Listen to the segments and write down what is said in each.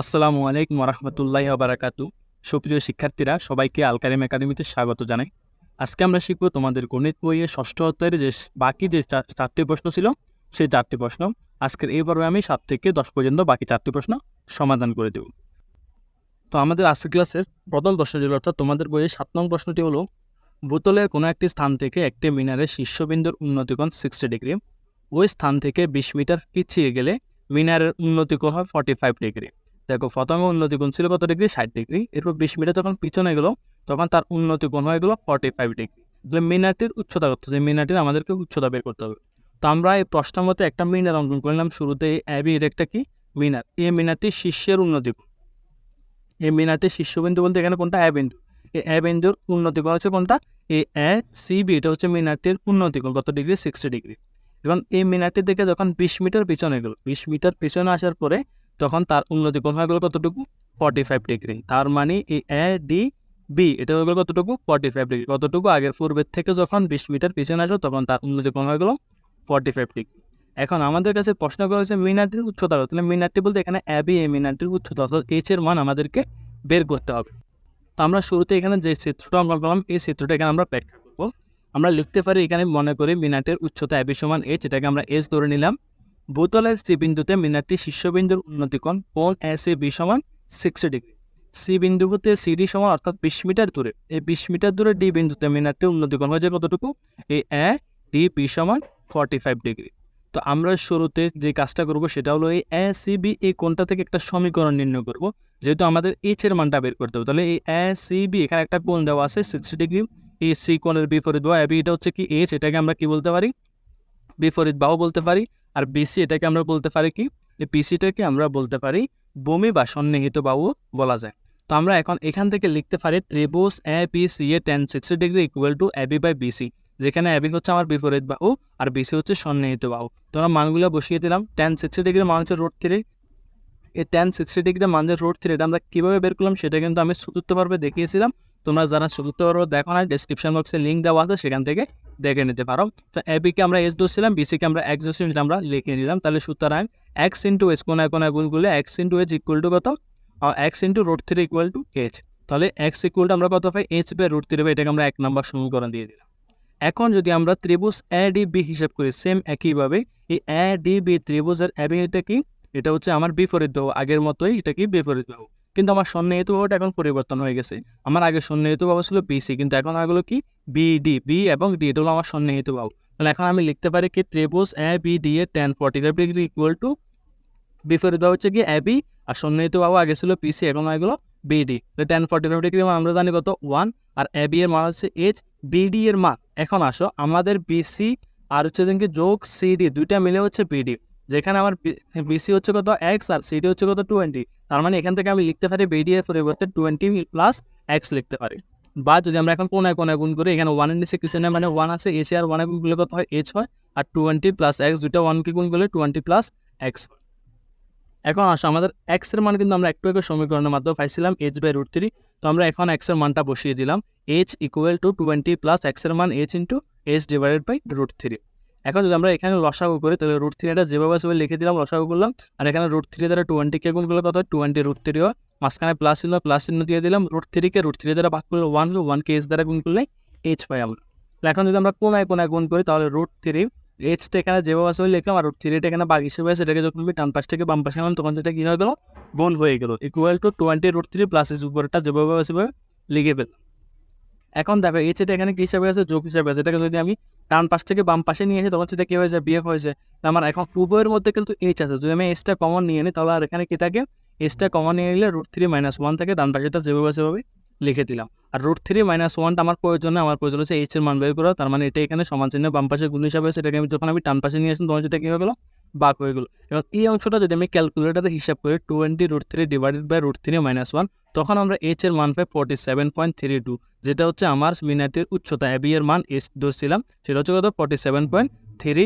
আসসালামু আলাইকুম রহমতুল্লাহ বারাকাতু সুপ্রিয় শিক্ষার্থীরা, সবাইকে আলকারিম একাডেমিতে স্বাগত জানাই। আজকে আমরা শিখব তোমাদের গণিত বইয়ের ষষ্ঠ অধ্যায়ের যে বাকি যে চারটি প্রশ্ন ছিল, সেই চারটি প্রশ্ন। আজকের এইবারে আমি সাত থেকে দশ পর্যন্ত বাকি চারটি প্রশ্ন সমাধান করে দেব। তো আমাদের আজকের ক্লাসের প্রথম প্রশ্ন ছিল, অর্থাৎ তোমাদের বইয়ের সাত নং প্রশ্নটি হলো বোতলের কোনো একটি স্থান থেকে একটি মিনারের শীর্ষবিন্দুর উন্নতিকোণ সিক্সটি ডিগ্রি ওই স্থান থেকে বিশ মিটার পিছিয়ে গেলে মিনারের উন্নতিকোণ হয় ফর্টি ফাইভ ডিগ্রি দেখো প্রথমে উন্নতি কোণ ছিল কত ডিগ্রি ষাট ডিগ্রি এরপর বিশ মিটার যখন পিছনে গেলো, তখন তার উন্নতি কোণ হয়ে গেলো ফর্টি ফাইভ ডিগ্রি তাহলে মিনারটির উচ্চতা করতে হবে মিনারটির আমাদেরকে উচ্চতা বের করতে হবে। তো আমরা এই প্রশ্নের মতো একটা মিনার অঙ্কন করলাম। শুরুতে এই অ্যাবি এর একটা কি? মিনার। এই মিনারটি শীর্ষের উন্নতি কোণ এই মিনারটির শীর্ষবিন্দু বলতে এখানে কোনটা? অ্যা বিন্দু। এই অ্যা বিন্দুর উন্নতি কোণ হচ্ছে কোনটা? এই অ্যা সি বি এটা হচ্ছে মিনারটির উন্নতি কোণ কত ডিগ্রি সিক্সটি ডিগ্রি এবং এই মিনারটি থেকে যখন বিশ মিটার পিছনে গেল, বিশ মিটার পিছনে আসার পরে তখন তার উন্নতি কোণ হয়ে গেল কতটুকু? ফর্টি ফাইভ ডিগ্রি তার মানে এ ডি বি এটা হয়ে গেল কতটুকু? ফর্টি ফাইভ ডিগ্রি কতটুকু? আগের পূর্বের থেকে যখন বিশ মিটার পিছনে আসলো তখন তার উন্নতি কোণ হয়ে গেল? ফর্টি ফাইভ ডিগ্রি এখন আমাদের কাছে প্রশ্ন করা হচ্ছে মিনারটির উচ্চতা তাহলে মিনারটি বলতে এখানে অ্যাবি এই মিনারটির উচ্চতা, অর্থাৎ এইচ এর মান আমাদেরকে বের করতে হবে। তো আমরা শুরুতে এখানে যে চিত্রটা অঙ্কন করলাম, এই চিত্রটা এখানে আমরা ব্যাখ্যা করব। আমরা লিখতে পারি এখানে মনে করি মিনারটির উচ্চতা অ্যাবি সমান এইচ এটাকে আমরা এস ধরে নিলাম। বোতলের সি বিন্দুতে মিনারটি শীর্ষবিন্দুর উন্নতিকোণ কোণ এস এ বি সমান সিক্সটি ডিগ্রি। সি বিন্দু হতে সিডি সমান অর্থাৎ বিশ মিটার দূরে। এই বিশ মিটার দূরে ডি বিন্দুতে মিনারটি উন্নতিকোণ হয়েছে কতটুকু? এই এ ডি পি সমান ফর্টি ফাইভ ডিগ্রি। তো আমরা শুরুতে যে কাজটা করব সেটা হলো এই এ সি বি এই কোণটা থেকে একটা সমীকরণ নির্ণয় করব। যেহেতু আমাদের এইচ এর মানটা বের করতে হবে, তাহলে এই এ সি বি এখানে একটা কোণ দেওয়া আছে সিক্সটি ডিগ্রি। এই সি কোণের বিপরীত বাহু এবি এটা হচ্ছে কি এইচ এটাকে আমরা কি বলতে পারি? বিপরীত বাহু বলতে পারি। আর বিসি এটাকে আমরা বলতে পারি কি? পিসিটাকে আমরা বলতে পারি বমি বা সন্নিহিত বাহু বলা যায়। তো আমরা এখন এখান থেকে লিখতে পারি ত্রিভুজ A P C A tan sixty degree equal to AB by BC যেখানে এবি হচ্ছে আমার বিপরীত বাহু আর বিসি হচ্ছে সন্নিহিত বাহু। তো আমরা মানগুলো বসিয়ে দিলাম। টেন সিক্সটি ডিগ্রি মান হচ্ছে রোড থ্রি এই টেন সিক্সটি ডিগ্রি মান যে রোড থ্রি এটা আমরা কীভাবে বের করলাম সেটা কিন্তু আমি চতুর্থ পর্বে দেখিয়েছিলাম। তোমরা যারা চতুর্থ পর্ব দেখো না ডিসক্রিপশন বক্সে লিঙ্ক দেওয়া আছে সেখান থেকে দেখে নিতে পারো। তো এবিকে আমরা এস ধরছিলাম বিসিকে আমরা এক্স ধরছিলাম আমরা লিখে নিলাম। তাহলে সুতরাং এক্স ইন্টু এস কোনায় কোনায় গুণ করলে x into h equal to কত? X into root three equal to h তাহলে এক্স ইকুয়াল টু আমরা কত পাই? H by root three by এটাকে আমরা এক নম্বর সমীকরণ দিয়ে দিলাম। এখন যদি আমরা ত্রিভুজ এ ডি বি হিসাব করি সেম একইভাবে, এই এ ডি বি ত্রিভুজের এবি এটা কি? এটা হচ্ছে আমার বিপরীত বাহু, আগের মতোই এটা কি? বিপরীত বাহু। কিন্তু আমার সন্নিহিত বাহুটা এখন পরিবর্তন হয়ে গেছে। আমার আগে সন্নিহিত বাহু ছিল বিসি কিন্তু এখন হলো কি? বিডি বি এবং ডি এটা হলো আমার সন্নিহিত বাহু তাহলে এখন আমি লিখতে পারি কি? ত্রিভুজ A B D A tan forty five degree equal to বিপরীত হচ্ছে কি এ বি আর সন্নিহিত বাহু আগে ছিল পিসি এখন হয়ে গেলো BD tan forty five degree আমরা জানি কত? ওয়ান আর এ বি এর মান হচ্ছে এইচ বিডি এর মান। এখন আসো, আমাদের বিসি আর হচ্ছে দিনকে যোগ সিডি দুইটা মিলে হচ্ছে বিডি যেখানে আমার বিসি হচ্ছে কত এক্স আর সিডি হচ্ছে কত টোয়েন্টি তার মানে এখান থেকে আমি লিখতে পারি বিডি এর পরিবর্তে টোয়েন্টি প্লাস এক্স লিখতে পারি। বা যদি আমরা এখন কোনায় কোনায় গুণ করি, এখানে ওয়ান নিচে কিছু নেই মানে ওয়ান আছে এসি আর ওয়ানে গুণ করলে কত হয় এইচ হয়, আর টোয়েন্টি প্লাস এক্স দুইটা ওয়ানকে গুণ করলে টোয়েন্টি প্লাস এক্স হয়। এখন আসো, আমাদের এক্সের মান কিন্তু আমরা একটু আগে সমীকরণের মাধ্যমে পাইছিলাম এইচ বাই রুট থ্রি তো আমরা এখন এক্সের মানটা বসিয়ে দিলাম h equal to twenty plus এক্সের মান h into h divided by root three এখন যদি আমরা এখানে লসাগু করি, তাহলে রুট থ্রিটা যেভাবে সেভাবে লিখে দিলাম লসাগু করলাম। আর এখানে রুট থ্রি দ্বারা টোয়েন্টিকে গুণ করলে কত টোয়েন্টি রুট থ্রি হয়। মাঝখানে প্লাস চিহ্ন প্লাস চিহ্ন দিয়ে দিলাম রুট থ্রিকে রুট থ্রি দ্বারা ভাগ করলে ওয়ান ওয়ানকে এইচ দ্বারা গুণ করলে এইচ পাই আমরা। এখন যদি আমরা কোনায় কোনায় গুণ করি, তাহলে রুট থ্রি এইচটা এখানে যেভাবে আছে লিখলাম, আর রুট থ্রিটা এখানে বাঘ হিসেবে এটাকে যখন আমি ডান পাশ থেকে বাম পাশে আনলাম, তখন সেটা কী হয়ে গেলো? গুণ হয়ে গেলো। Equal to twenty root three plus S উপরটা যেভাবে সেভাবে লিখে ফেললাম এখন দেখো এইচ এটা এখানে কী হিসাবে আছে? যোগ হিসাবে আছে। এটাকে যদি আমি ডান পাশ থেকে বাম পাশে নিয়ে এসে তখন সেটা কী হয়েছে? বিএফ হয়েছে। আমার এখন উভয়ের মধ্যে কিন্তু এইচ আছে। যদি আমি এসটা কমন নিয়ে নিই, তাহলে আর এখানে কী থাকে? এসটা কমন নিয়ে নিলে রুট থ্রি মাইনাস ওয়ান থেকে ডান পাশেটা যেভাবে সেভাবে লিখে দিলাম। আর রুট থ্রি মাইনাস ওয়ানটা আমার প্রয়োজন আমার প্রয়োজন হচ্ছে এইচ এর মান বের করা। তার মানে এটা এখানে সমান চিহ্ন বাম পাশে গুণ হিসাবে সেটাকে আমি যখন আমি টান পাশে নিয়ে আসলাম, তখন সেটা কী হয়ে গেলো? বাক হয়ে গেলো। এবং এই অংশটা যদি আমি ক্যালকুলেটারে হিসাব করি twenty root three divided by root three minus one তখন আমরা এইচ এর মান পাই forty seven point three two যেটা হচ্ছে আমার মিনাটির উচ্চতা। এবি এর মান এস ধরছিলাম সেটা হচ্ছে কত? Forty seven point three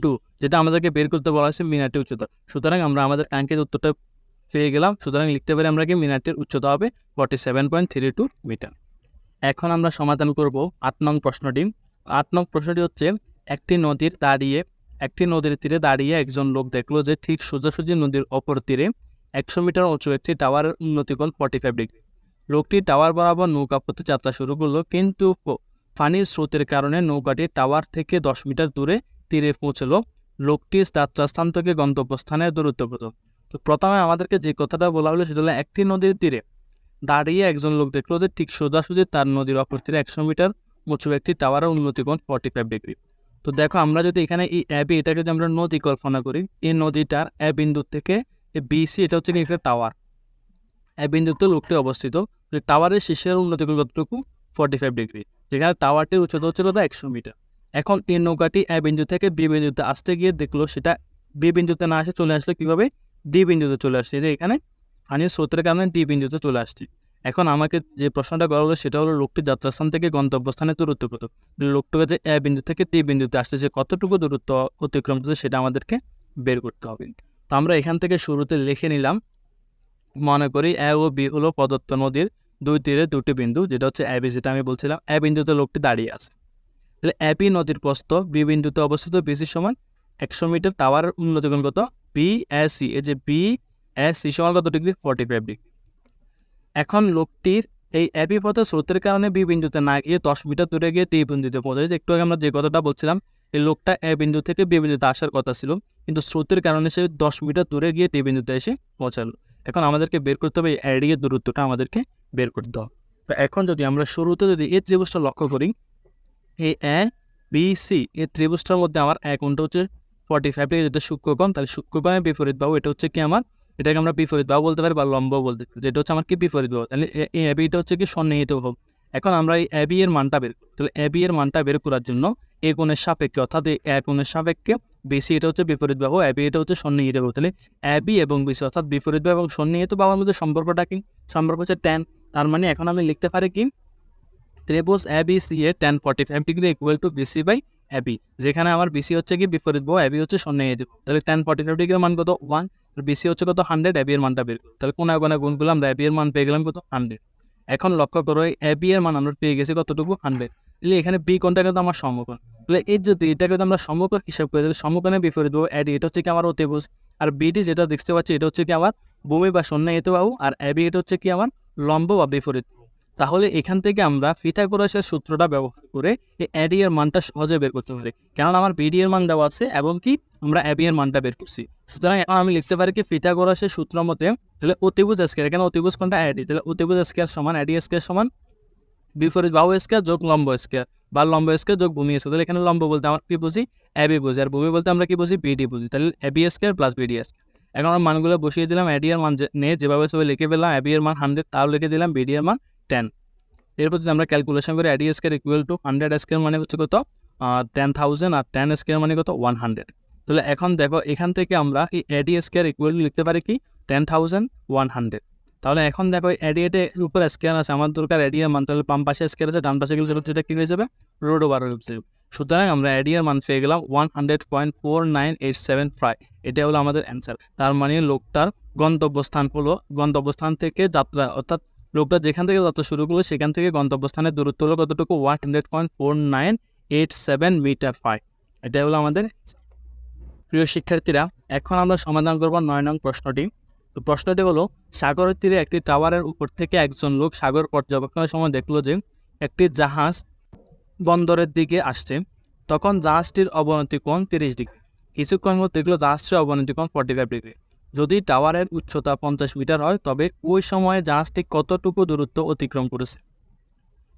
two যেটা আমাদেরকে বের করতে বলা হয়েছে মিনাটির উচ্চতা। সুতরাং আমরা আমাদের কাঙ্ক্ষিত উত্তরটা পেয়ে গেলাম, সুতরাং লিখতে পারি আমরা কি মিনাটির উচ্চতা হবে forty seven point three two metre এখন আমরা সমাধান করব আট নং প্রশ্নটি। আট নং প্রশ্নটি হচ্ছে, একটি নদীর দাঁড়িয়ে একটি নদীর তীরে দাঁড়িয়ে একজন লোক দেখল যে ঠিক সোজাসুজি নদীর অপর তীরে একশো মিটার উঁচু একটি টাওয়ারের উন্নতিকোণ ফর্টি ফাইভ ডিগ্রি লোকটি টাওয়ার বরাবর নৌকা পথে যাত্রা শুরু করল, কিন্তু পানির স্রোতের কারণে নৌকাটি টাওয়ার থেকে দশ মিটার দূরে তীরে পৌঁছলো। লোকটি যাত্রাস্থান থেকে গন্তব্যস্থানের দূরত্ব কত তো প্রথমে আমাদেরকে যে কথাটা বলা হলো সেটা হলো একটি নদীর তীরে দাঁড়িয়ে একজন লোক দেখল যে ঠিক সোজাসুজি তার নদীর অপর তীরে একশো মিটার উঁচু একটি টাওয়ারের উন্নতিকোণ ফর্টি ফাইভ ডিগ্রি তো দেখো আমরা যদি এখানে এই অ্যাবি এটাকে যদি আমরা নদী কল্পনা করি, এই নদীটার এ বিন্দু থেকে এ বিসি এটা হচ্ছে কি একটা টাওয়ার এ বিন্দুতে লোকটি অবস্থিত। টাওয়ারের শীর্ষের উন্নতিকোণ কতটুকু? ফর্টি ফাইভ ডিগ্রি যেখানে টাওয়ারটির উচ্চতা হচ্ছে কত একশো মিটার। এখন এই নৌকাটি এ বিন্দু থেকে বি বিন্দুতে আসতে গিয়ে দেখল সেটা বি বিন্দুতে না আসে চলে আসলে কীভাবে? ডি বিন্দুতে চলে আসছে। যে এখানে পানির স্রোতের কারণে ডি বিন্দুতে চলে আসছি। এখন আমাকে যে প্রশ্নটা করা হলো সেটা হলো লোকটি যাত্রাস্থান থেকে গন্তব্যস্থানে দূরত্ব কত? লোকটুকু যে এ বিন্দু থেকে ডি বিন্দুতে আসছে যে কতটুকু দূরত্ব অতিক্রম করছে সেটা আমাদেরকে বের করতে হবে। তো আমরা এখান থেকে শুরুতে লিখে নিলাম, মনে করি এ ও বি হলো প্রদত্ত নদীর দুই তীরে দুটি বিন্দু, যেটা হচ্ছে এ বি, যেটা আমি বলছিলাম, এ বিন্দুতে লোকটি দাঁড়িয়ে আছে। তাহলে এ বি নদীর প্রস্থ, বি বিন্দুতে অবস্থিত বিসি সমান একশো মিটার টাওয়ারের উন্নতিকোণ কত? বি এস সি, এই যে বি এস সি সমান কত ডিগ্রি? Forty five degree. এখন লোকটির এই অ্যাপি পথে স্রোতের কারণে বি বিন্দুতে না গিয়ে দশ মিটার দূরে গিয়ে টি বিন্দুতে পৌঁছেছে একটু আগে আমরা যে কথাটা বলছিলাম, এই লোকটা এ বিন্দু থেকে বি বিন্দুতে আসার কথা ছিল, কিন্তু স্রোতের কারণে সে দশ মিটার দূরে গিয়ে টি বিন্দুতে এসে পৌঁছালো। এখন আমাদেরকে বের করতে হবে, এই অ্যাডিয়ের দূরত্বটা আমাদেরকে বের করতে হবে। তো এখন যদি আমরা শুরুতে যদি এই ত্রিভুজটা লক্ষ্য করি এই এ, বি, সি এই ত্রিভুজটার মধ্যে আমার এক কোণটা হচ্ছে ফর্টি ফাইভ ডিগ্রি যেটা সূক্ষ্মকোণ, তাহলে সূক্ষ্মকোণের বিপরীত বাহু, এটা হচ্ছে কি আমার? এটাকে আমরা বিপরীত বাহু বলতে পারি বা লম্ব বলতে পারি। যেটা হচ্ছে আমার কি বিপরীত বাহু? তাহলে এই এবিটা হচ্ছে কি সন্নিহিত বাহু। এখন আমরা এই এবি এর মানটা বের তাহলে এবি এর মানটা বের করার জন্য এ কোণের সাপেক্ষে, অর্থাৎ এই এ কোণের সাপেক্ষে বিসি এটা হচ্ছে বিপরীত বাহু এবি এটা হচ্ছে সন্নিহিত বাহু। তাহলে এবি এবং বিসি অর্থাৎ বিপরীত বাহু এবং সন্নিহিত বাহুর মধ্যে সম্পর্কটা কি? সম্পর্ক হচ্ছে ট্যান তার মানে এখন আমি লিখতে পারি কি? ত্রিভুজ A B C A tan forty five degree equal to BC by AB যেখানে আমার বিসি হচ্ছে কি বিপরীত বাহু এবি হচ্ছে সন্নিহিত। তাহলে টেন ফর্টি ফাইভ ডিগ্রির মান কত? ওয়ান বিসি হচ্ছে কত? হান্ড্রেড এবি এর মানটা বের তাহলে কোনায় কোনায় গুণ করলাম এবি এর মান পেয়ে গেলাম কত? হান্ড্রেড এখন লক্ষ্য করো এবি এর মান আমরা পেয়ে গেছি কতটুকু? হান্ড্রেড তাহলে এখানে বি কোনটা কিন্তু আমার সমকোণ। তাহলে এই যদি এটা কিন্তু আমরা সমকোণ হিসাব করি, তাহলে সমকোণের বিপরীত বউ এডি এটা হচ্ছে কি আমার অতিভুজ। আর বিডি যেটা দেখতে পাচ্ছি, এটা হচ্ছে কি আমার ভূমি বা সন্নিহিত বাহু আর এবি এটা হচ্ছে কি আমার লম্ব বা বিপরীত। বাহু। তাহলে এখান থেকে আমরা ফিথাগোরাসের সূত্রটা ব্যবহার করে এই অ্যাডি এর মানটা সহজে বের করতে পারি। কেননা আমার বিডি এর মান দেওয়া আছে এবং কি আমরা অ্যাবি এর মানটা বের করছি। সুতরাং এখন আমি লিখতে পারি কি ফিথাগোরাসের সূত্র মতে তাহলে অতিভুজ স্কেয়ার এখানে অতিভুজ কোনটা? অ্যাডি। তাহলে অতিভুজ স্কেয়ার সমান, অ্যাডি স্কেয়ার সমান বিপরীত বাহু স্কেয়ার যোগ লম্ব স্কেয়ার বা লম্ব স্কেয়ার যোগ ভূমি স্কেয়ার তাহলে এখানে লম্ব বলতে আমরা কি বুঝি? অ্যাবি বুঝি। আর ভূমি বলতে আমরা কি বুঝি? বিডি বুঝি। তাহলে AB square plus BD square এখন আমরা মানগুলো বসিয়ে দিলাম, অ্যাডি এর মান নিয়ে যেভাবে সবাই লিখে পেলাম অ্যাবি এর মান হান্ড্রেড তাও লিখে দিলাম বিডি এর মান টেন এরপর যদি আমরা ক্যালকুলেশন করি AD square equal to hundred square মানে হচ্ছে কত? টেন থাউজেন্ড আর টেন স্কেয়ার মানে কত? ওয়ান হান্ড্রেড তাহলে এখন দেখো, এখান থেকে আমরা এই অ্যাডি স্কেয়ার ইকুয়াল লিখতে পারি কি? টেন থাউজেন্ড ওয়ান হান্ড্রেড তাহলে এখন দেখো এডিএটে উপর স্কেয়ার আছে, আমার দরকার এডিএর মান। তাহলে বাম পাশে স্কেয়ার আছে, ডান পাশে গেলে সেটা কি হয়ে যাবে? রোড ওভার হয়ে যাবে সুতরাং আমরা এডিএর মান পেয়ে গেলাম one hundred point four nine eight seven five এটা হলো আমাদের অ্যান্সার তার মানে লোকটার গন্তব্যস্থান হলো, গন্তব্যস্থান থেকে যাত্রা, অর্থাৎ লোকটা যেখান থেকে যাত্রা শুরু করল সেখান থেকে গন্তব্যস্থানের দূরত্ব হলো কতটুকু? One hundred point four nine eight seven metre five এটা হলো আমাদের প্রিয় শিক্ষার্থীরা, এখন আমরা সমাধান করব নয় নং প্রশ্নটি। তো প্রশ্নটি হলো, সাগরের তীরে একটি টাওয়ারের উপর থেকে একজন লোক সাগর পর্যবেক্ষণের সময় দেখল যে একটি জাহাজ বন্দরের দিকে আসছে। তখন জাহাজটির অবনতি কোণ তিরিশ ডিগ্রি। কিছুক্ষণ দেখল জাহাজটির অবনতি কোণ ফর্টি ফাইভ ডিগ্রি যদি টাওয়ারের উচ্চতা পঞ্চাশ মিটার হয়, তবে ওই সময়ে জাহাজটি কতটুকু দূরত্ব অতিক্রম করেছে?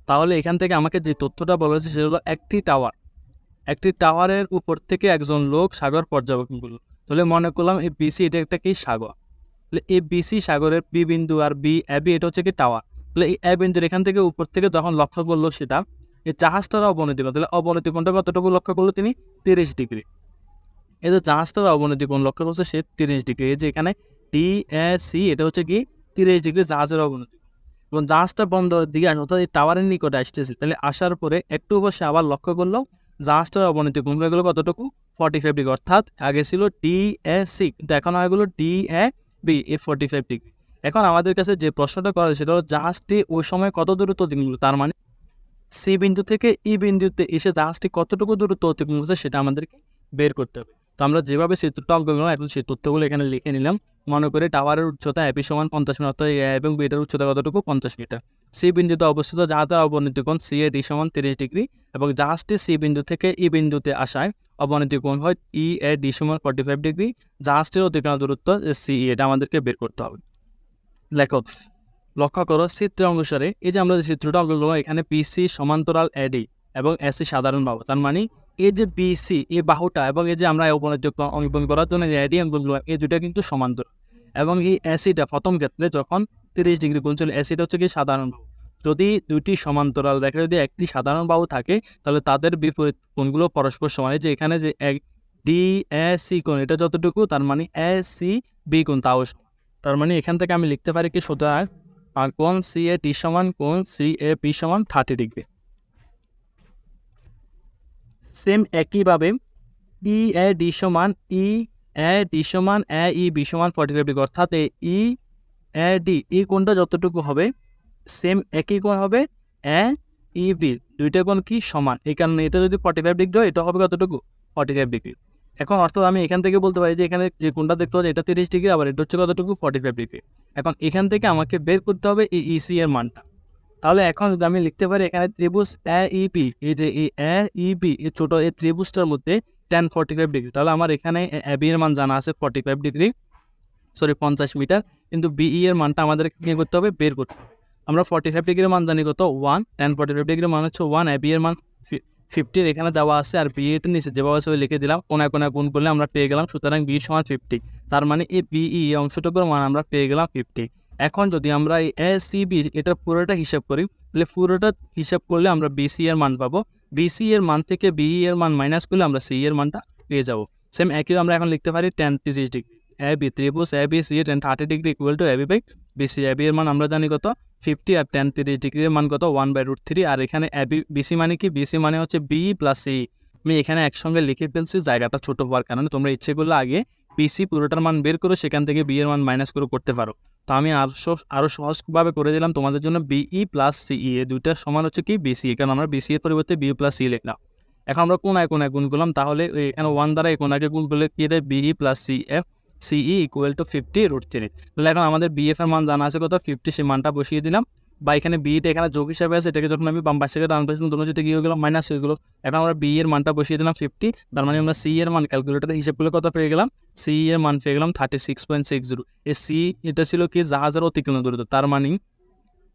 তাহলে এখান থেকে আমাকে যে তথ্যটা বলা হয়েছে, সেটা হলো একটি টাওয়ার। একটি টাওয়ারের উপর থেকে একজন লোক সাগর পর্যবেক্ষণ করল। তাহলে মনে করলাম এই বিসি এটা একটা কি সাগর? তাহলে এই বিসি সাগরের বি বিন্দু আর বি এবি এটা হচ্ছে কি টাওয়ার? তাহলে এই এ এখান থেকে উপর থেকে যখন লক্ষ্য করল সেটা, এই জাহাজটার অবনতি তাহলে অবনতি কোণটা কতটুকু লক্ষ্য করল তিনি? তিরিশ ডিগ্রি। এই যে জাহাজটার অবনতি কোণ লক্ষ্য করছে সে তিরিশ ডিগ্রি, এই যে এখানে টি সি, এটা হচ্ছে কি তিরিশ ডিগ্রি জাহাজের অবনতি। এবং জাহাজটা বন্দরের দিকে আসে, অর্থাৎ এই টাওয়ারের নিকটে আসতেছে। তাহলে আসার পরে একটু বসে আবার লক্ষ্য করল, জাহাজটার অবনতি কোণ হয়ে গেলো কতটুকু? ফর্টি ফাইভ ডিগ্রি অর্থাৎ আগে ছিল ডি এ সি, কিন্তু এখন হয়ে গেলো D A B A forty five degree এখন আমাদের কাছে যে প্রশ্নটা করা হয়েছে, সেটা হলো জাহাজটি ওই সময় কত দূরত্ব অতিক্রম? তার মানে সি বিন্দু থেকে ই বিন্দুতে এসে জাহাজটি কতটুকু দূরত্ব অতিক্রম করছে, সেটা আমাদেরকে বের করতে হবে। তো আমরা যেভাবে চিত্রটা অঙ্কন করলাম এখন সেই তথ্যগুলো এখানে লিখে নিলাম। মনে করে টাওয়ারের উচ্চতা অ্যাপি সমান পঞ্চাশ মিটার, অর্থাৎ এবং বিটার উচ্চতা কতটুকু? পঞ্চাশ মিটার। সি বিন্দুতে অবস্থিত জাহাজের অবনতি কোণ সি এ ডি সমান তিরিশ ডিগ্রি এবং জাহাজটি সি বিন্দু থেকে ই বিন্দুতে আসায় অবনতি কোণ হয় ই এ ডি সমান ফর্টি ফাইভ ডিগ্রি। জাহাজটির অতিক্রমণ দূরত্ব সি এটা আমাদেরকে বের করতে হবে। লেখক লক্ষ্য করো চিত্র অনুসারে, এই যে আমরা যে চিত্রটা অঙ্কন করলাম এখানে পিসি সমান্তরাল এডি এবং এসি সাধারণ বাহু, তার মানে এই যে বিসি এই বাহুটা এবং এই যে আমরা অবনতি অঙ্কন করার জন্য যে অঙ্কন এই দুটা কিন্তু সমান্তর এবং এই এসিটা প্রথম ক্ষেত্রে যখন তিরিশ ডিগ্রি কোণ এসিটা হচ্ছে কি সাধারণ যদি দুটি সমান্তরাল, দেখে যদি একটি সাধারণ বাহু থাকে, তাহলে তাদের বিপরীত কোণগুলো পরস্পর সমান। যে এখানে যে এক ডি এ সি কোণ, এটা যতটুকু, তার মানে এ সি বি কোণ, তাও তার মানে এখান থেকে আমি লিখতে পারি কি, সুতরাং কোণ সি এ টি সমান, কোণ সি এ পি সমান থার্টি ডিগ্রি সেম একইভাবে ই এ ডি সমান ই এ ডি সমান এ ই বি সমান ফর্টি ফাইভ ডিগ্রি অর্থাৎ ই এ ডি ই কোণটা যতটুকু হবে, সেম একই কোণ হবে এ ই বি দুইটা কোণ কি সমান? এই কারণে এটা যদি ফর্টি ফাইভ ডিগ্রি হয়, এটা হবে কতটুকু? ফর্টি ফাইভ ডিগ্রি এখন অর্থাৎ আমি এখান থেকে বলতে পারি যে এখানে যে কোনটা দেখতে পাচ্ছি, এটা তিরিশ ডিগ্রি আবার এটা হচ্ছে কতটুকু? ফর্টি ফাইভ ডিগ্রি এখন এখান থেকে আমাকে বের করতে হবে এই ইসি এর মানটা। তাহলে এখন যদি আমি লিখতে পারি এখানে ত্রিভুজ এ ইপি এই যে এই এ ইপি এই ছোট এই ত্রিভুজটার মধ্যে টেন ফর্টি ফাইভ ডিগ্রি তাহলে আমার এখানে এবি এর মান জানা আছে ফর্টি ফাইভ ডিগ্রি সরি পঞ্চাশ মিটার কিন্তু বিই এর মানটা আমাদের কী করতে হবে? বের করতে আমরা ফর্টি ফাইভ ডিগ্রির মান জানি কত? ওয়ান টেন ফর্টি ফাইভ ডিগ্রির মান হচ্ছে ওয়ান এবি এর মান ফিফটির এখানে দেওয়া আছে, আর বি এর নিচে যেভাবে আছে লিখে দিলাম, কোনায় কোনায় গুণ করলে আমরা পেয়ে গেলাম, সুতরাং বি সমান ফিফটি তার মানে এই বিই অংশটুকুর মান আমরা পেয়ে গেলাম ফিফটি এখন যদি আমরা এই এ সি বি এটা পুরোটা হিসাব করি, তাহলে পুরোটা হিসাব করলে আমরা বিসি এর মান পাবো। বিসি এর মান থেকে বিই এর মান মাইনাস করলে আমরা সি এর মানটা পেয়ে যাব। সেম একই আমরা এখন লিখতে পারি টেন তিরিশ ডিগ্রি এ বি ত্রিভুজ A B C tan thirty degree equal to A B by BC A B এর মান আমরা জানি কত? ফিফটি আর টেন তিরিশ ডিগ্রির মান কত? ওয়ান বাই রুট থ্রি আর এখানে এ বি বিসি মানে কি? বিসি মানে হচ্ছে বি প্লাস সি আমি এখানে একসঙ্গে লিখে ফেলছি, জায়গাটা ছোট হওয়ার কারণে। তোমরা ইচ্ছে করলে আগে বিসি পুরোটার মান বের করে সেখান থেকে বি এর মান মাইনাস করে করতে পারো। তো আমি আরও আরও সহজভাবে করে দিলাম। তোমাদের জন্য বিই প্লাস সিই এ দুইটা সমান হচ্ছে কি? বিসি কারণ আমরা বিসি এর পরিবর্তে বিই প্লাস সি লিখলাম। এখন আমরা কোনায় কোনায় গুণ করলাম। তাহলে এখানে ওয়ান দ্বারা এই কোনাকে গুণ করলে কি দেয়? BE plus C F CE equal to fifty root three তাহলে এখন আমাদের বিএফ এর মান জানা আছে কত? ফিফটি সে মানটা বসিয়ে দিলাম। বা এখানে বিটা এখানে যোগ হিসাবে আছে, এটাকে যখন আমি বাম পাশ থেকে ডান পাশে দুটো যেতে গিয়ে গেলাম মাইনাস হয়ে গেলো, এখন আমরা বি এর মানটা বসিয়ে দিলাম ফিফটি তার মানে আমরা সি এর মান ক্যালকুলেটারে হিসাব করলে কত পেয়ে গেলাম? সি এর মান পেয়ে গেলাম thirty six point six zero এই সি এটা ছিল কি? জাহাজের অতিক্রম দূরত্ব, তার মানে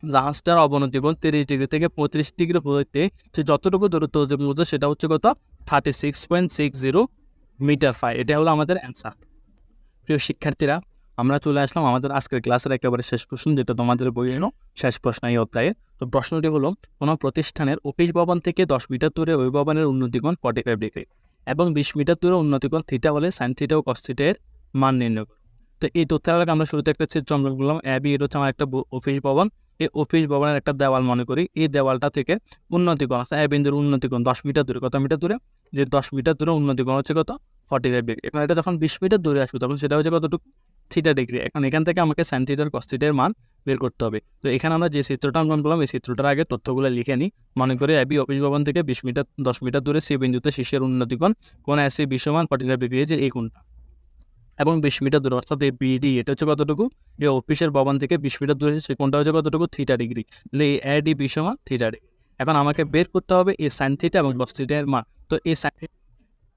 জাহাজটার অবনতি কোণ তিরিশ ডিগ্রি থেকে পঁয়ত্রিশ ডিগ্রি পর্যন্ত সে যতটুকু দূরত্ব হচ্ছে সেটা হচ্ছে কত? Thirty six point six zero metre phi এটা হলো আমাদের অ্যান্সার প্রিয় শিক্ষার্থীরা আমরা চলে আসলাম আমাদের আজকের ক্লাসের একেবারে শেষ প্রশ্ন, যেটা তোমাদের বই এনো, শেষ প্রশ্ন এই অধ্যায়ে। তো প্রশ্নটি হলো, কোনো প্রতিষ্ঠানের অফিস ভবন থেকে দশ মিটার দূরে ওই ভবনের উন্নতিকোণ ফর্টি ফাইভ ডিগ্রি এবং বিশ মিটার দূরে উন্নতিকোণ থিটা হলে সাইন থিটা ও কস থিটার মান নির্ণয় তো এই তথ্যের আগে আমরা শুরুতে একটা চিত্র অঙ্কন করলাম অ্যাবি এটা হচ্ছে আমার একটা অফিস ভবন। এই অফিস ভবনের একটা দেওয়াল মনে করি, এই দেওয়ালটা থেকে উন্নতিকোণ আছে এ উন্নতিকোণ দশ মিটার দূরে, কত মিটার দূরে? যে দশ মিটার দূরে উন্নতিকোণ হচ্ছে কত? ফর্টি ফাইভ ডিগ্রি এখন এটা যখন বিশ মিটার দূরে আসবে, তখন সেটা হচ্ছে কতটুকু? থিটা ডিগ্রি এখন এখান থেকে আমাকে সাইন থিটার কস মান বের করতে হবে। তো এখানে আমরা যে চিত্রটা অঙ্কন করলাম এই চিত্রটার আগে তথ্যগুলো লিখে নিই। মনে করি এবি অফিস ভবন থেকে বিশ মিটার, দশ মিটার দূরে সি বিন্দুতে শিষ্যের উন্নতিকোণ কোন এসি বিশ্বমান ফাইভ ডিগ্রি যে এই কোণটা এবং বিশ মিটার দূরে, অর্থাৎ এই বিডি এটা হচ্ছে কতটুকু? যে অফিসের ভবন থেকে বিশ মিটার দূরে সে কোনটা হচ্ছে কতটুকু? থিটা ডিগ্রি তাহলে এই এডি বিশ্বমান থিটা ডিগ্রি এখন আমাকে বের করতে হবে এই সাইন থিটা এবং কস মান। তো এই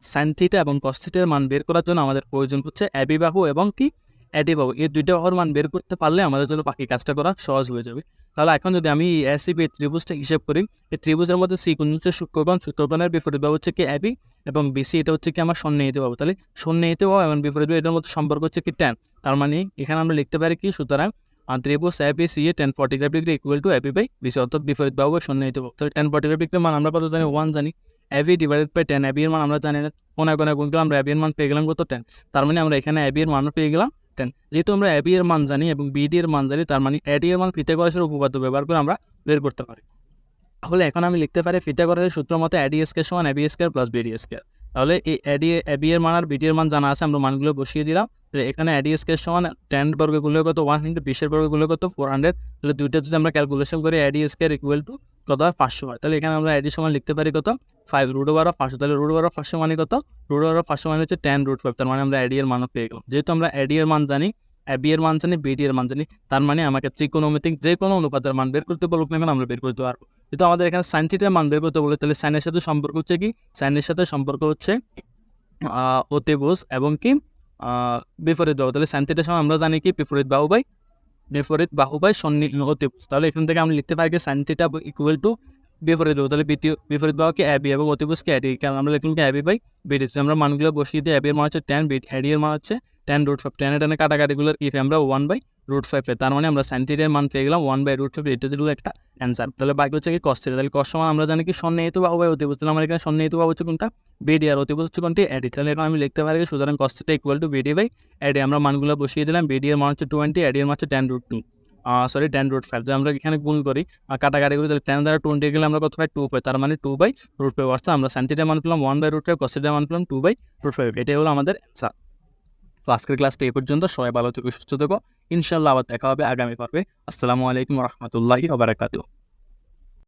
সাইন থিটা এবং কস মান বের করার জন্য আমাদের প্রয়োজন হচ্ছে অ্যাবি বাহু এবং কি? অ্যাডি বাহু এই দুইটা বাহুর মান বের করতে পারলে আমাদের জন্য বাকি কাজটা করা সহজ হয়ে যাবে। তাহলে এখন যদি আমি এসিবি ত্রিভুজটা হিসেব করি, এই ত্রিভুজের মধ্যে সি কোণ হচ্ছে শুক্রকোণ, শুক্রকোণের বিপরীত বাহু হচ্ছে কি অ্যাবি এবং বিসি এটা হচ্ছে কি আমার সন্নিহিত পাবো তাহলে সন্নিহিত পাবো এবং বিপরীত এটার মধ্যে সম্পর্ক হচ্ছে কি ট্যান তার মানে এখানে আমরা লিখতে পারি কি? সুতরাং ত্রিভুজ AB C A tan forty five degree equal to AB by BC অর্থাৎ বিপরীত বাহু সন্নিহিত বাহু তাহলে টেন ফর্টি ফাইভ ডিগ্রি মান আমরা কত জানি? ওয়ান জানি। AB divided by tan AB এর মান আমরা জানি না। কোনায় কোনায় গুণ আমরা অ্যাবি এর মান পেয়ে গেলাম কত টেন তার মানে আমরা এখানে অ্যাবি এর মানও পেয়ে গেলাম টেন যেহেতু আমরা অ্যাবি এর মান জানি এবং বিডি এর মান জানি, তার মানে অ্যাডি এর মান ফিতাগরাসের উপপাদ্য ব্যবহার করে আমরা বের করতে পারি। তাহলে এখন আমি লিখতে পারি ফিতাগরাসের সূত্র মতো অ্যাডি স্কয়ার সমান AB square plus BD square তাহলে এই এডি এবি এর মান আর বিটি এর মান জানা আছে, আমরা মানগুলো বসিয়ে দিলাম। তাহলে এখানে এডি স্কের সমান টেন বর্গ বর্গগুলো কত ওয়ান ইন্টু বিশের বর্গ বর্গগুলো কত ফোর হান্ড্রেড তাহলে দুইটা যদি আমরা ক্যালকুলেশন করি এডি স্কের ইকুয়াল টু কত হয়? পাঁচশো হয়। তাহলে এখানে আমরা এডি সমান লিখতে পারি কত? ফাইভ রুট ওভার অফ পাঁচশো। তাহলে রুট ওভার অফ পাঁচশো মানে কত? রুট ওভার অফ পাঁচশো মানে হচ্ছে টেন রুট ফাইভ তার মানে আমরা এডি এর মানও পেয়ে গেলাম। যেহেতু আমরা এডি এর মান জানি এবি এর মান জানি বিডি এর মান জানি, তার মানে আমাকে ত্রিকোণমিতিক যে কোনো অনুপাতের মান বের করতে বলুক না কেন, আমরা বের করতে পারব। যেহেতু আমাদের এখানে সাইন থিটার মান বের করতে বলে তাহলে সাইনের সাথে সম্পর্ক হচ্ছে কি? সাইনের সাথে সম্পর্ক হচ্ছে অতিভুজ এবং কি? বিপরীত বাহু। তাহলে সাইন থিটার সময় আমরা জানি কি? বিপরীত বাহু বাই, বিপরীত বাহু বাই সন্নি অতিভুজ। তাহলে এখান থেকে আমরা লিখতে পারি কি? সাইন থিটা ইকুয়াল টু বিপরীত বাহু। তাহলে বিপরীত বাহুকে অ্যাবি এবং অতিভুজকে অ্যাডি কারণ আমরা লিখলাম কি? অ্যাবি বাই বিডি আমরা মানগুলো বসিয়ে দিই অ্যাবি এর মান হচ্ছে টেন বিড অ্যাডি এর মান হচ্ছে টেন রুট ফাইভ টেনে টেনে কাটাকাটিগুলোর ইফ আমরা ওয়ান বাই রুট ফাইভ তার মানে আমরা সাইন থিটার মান পেয়ে গেলাম ওয়ান বাই রুট ফাইভ এটা দিল একটা অ্যান্সার তাহলে বাকি হচ্ছে কি কস থিটা তাহলে কস সমান আমরা জানি কি সন্নিহিত বাহু বাই অতিভুজ, তাহলে আমার এখানে সন্নিহিত বাহু হচ্ছে কোনটা? বিডি আর অতিভুজ হচ্ছে কোনটি? অ্যাডি তাহলে এখন আমি লিখতে পারি সুতরাং cos theta equal to BD by AD আমরা মানগুলো বসিয়ে দিলাম বিডি এর মান হচ্ছে টোয়েন্টি অ্যাডি এর মান হচ্ছে ten root two sorry ten root five যদি আমরা এখানে গুণ করি কাটাকাটি করি তাহলে টেন দ্বারা টোয়েন্টি গেলে আমরা কত পাই? টু পাই, তার মানে টু বাই রুট ফাইভ অর্থাৎ আমরা সাইনটিটা মান পেলাম ওয়ান বাই রুট ফাইভ কসিটা মান পেলাম টু বাই রুট ফাইভ এটাই হলো আমাদের অ্যান্সার তো আজকের ক্লাসটা এই পর্যন্ত। সবাই ভালো থেকে, সুস্থ থেকো। ইনশাল্লাহ আবার দেখা হবে আগামী পর্বে। আসসালামু আলাইকুম রহমতুল্লাহি ওবরাকাতুহ